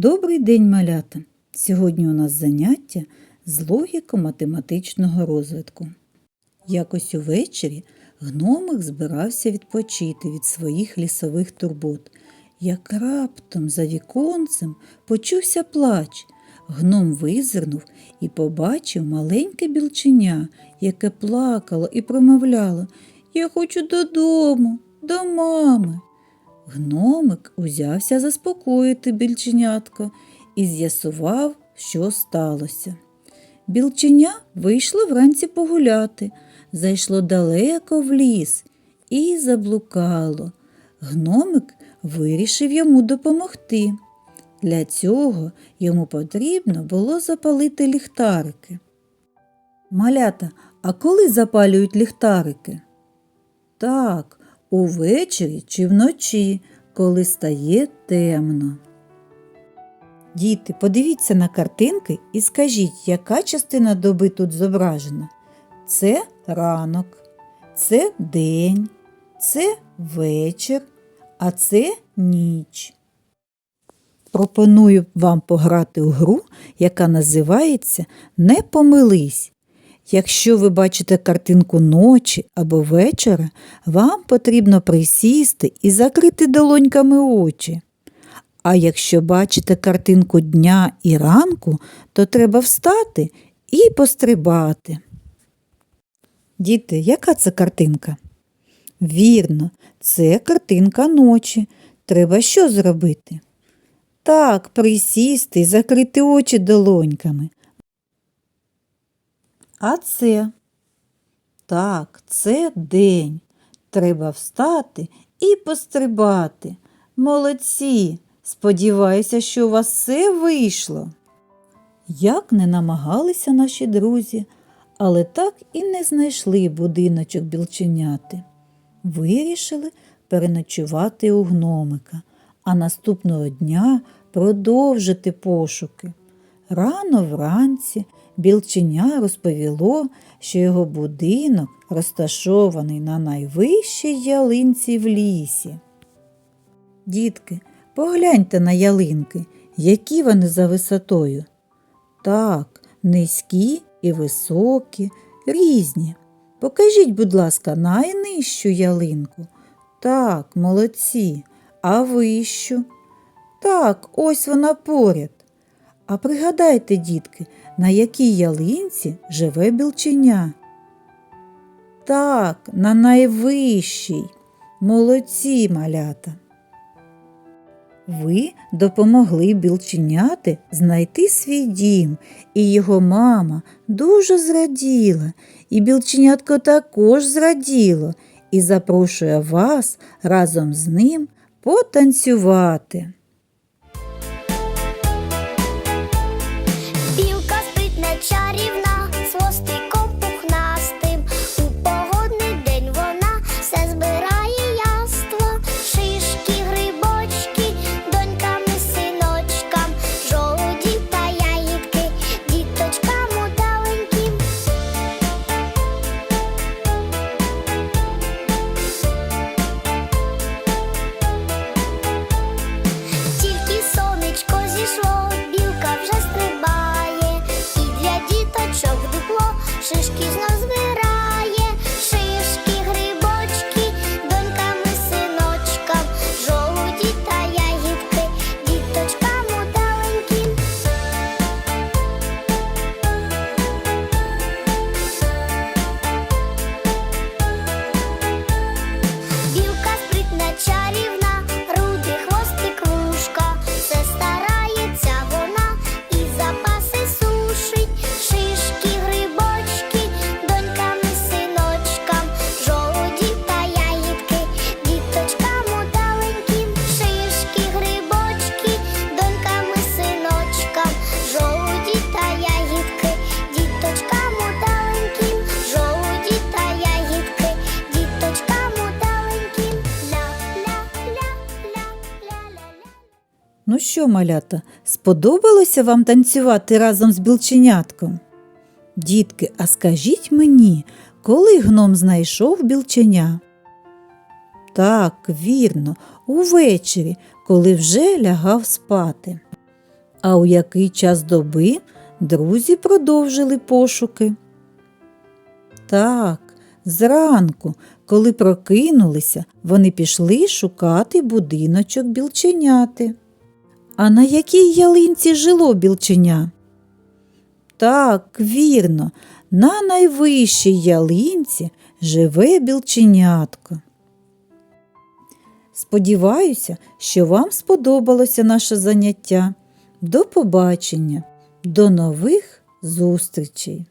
Добрий день, малята! Сьогодні у нас заняття з логіко-математичного розвитку. Якось увечері гномик збирався відпочити від своїх лісових турбот. Як раптом за віконцем почувся плач. Гном визирнув і побачив маленьке білченя, яке плакало і промовляло Я хочу додому, до мами. Гномик узявся заспокоїти більченятко і з'ясував, що сталося. Білченя вийшло вранці погуляти, зайшло далеко в ліс і заблукало. Гномик вирішив йому допомогти. Для цього йому потрібно було запалити ліхтарики. Малята, а коли запалюють ліхтарики? Так, увечері чи вночі, коли стає темно. Діти, подивіться на картинки і скажіть, яка частина доби тут зображена? Це ранок, це день, це вечір, а це ніч. Пропоную вам пограти у гру, яка називається Не помились. Якщо ви бачите картинку ночі або вечора, вам потрібно присісти і закрити долоньками очі. А якщо бачите картинку дня і ранку, то треба встати і пострибати. Діти, яка це картинка? Вірно, це картинка ночі. Треба що зробити? Так, присісти і закрити очі долоньками. А це? Так, це день. Треба встати і пострибати. Молодці! Сподіваюся, що у вас все вийшло. Як не намагалися наші друзі, але так і не знайшли будиночок білченяти. Вирішили переночувати у гномика, а наступного дня продовжити пошуки. Рано вранці білченя розповіло, що його будинок розташований на найвищій ялинці в лісі. Дітки, погляньте на ялинки, які вони за висотою. Так, низькі і високі, різні. Покажіть, будь ласка, найнижчу ялинку. Так, молодці, а вищу? Так, ось вона поряд. А пригадайте, дітки, на якій ялинці живе білченя? Так, на найвищій. Молодці малята. Ви допомогли білченяти знайти свій дім, і його мама дуже зраділа, і білченятко також зраділо і запрошує вас разом з ним потанцювати. Ну що, малята, сподобалося вам танцювати разом з білченятком? Дітки, а скажіть мені, коли гном знайшов білченя? Так, вірно, увечері, коли вже лягав спати. А у який час доби друзі продовжили пошуки? Так, зранку, коли прокинулися, вони пішли шукати будиночок білченяти. А на якій ялинці жило білченя? Так, вірно, на найвищій ялинці живе білченятко. Сподіваюся, що вам сподобалося наше заняття. До побачення, до нових зустрічей!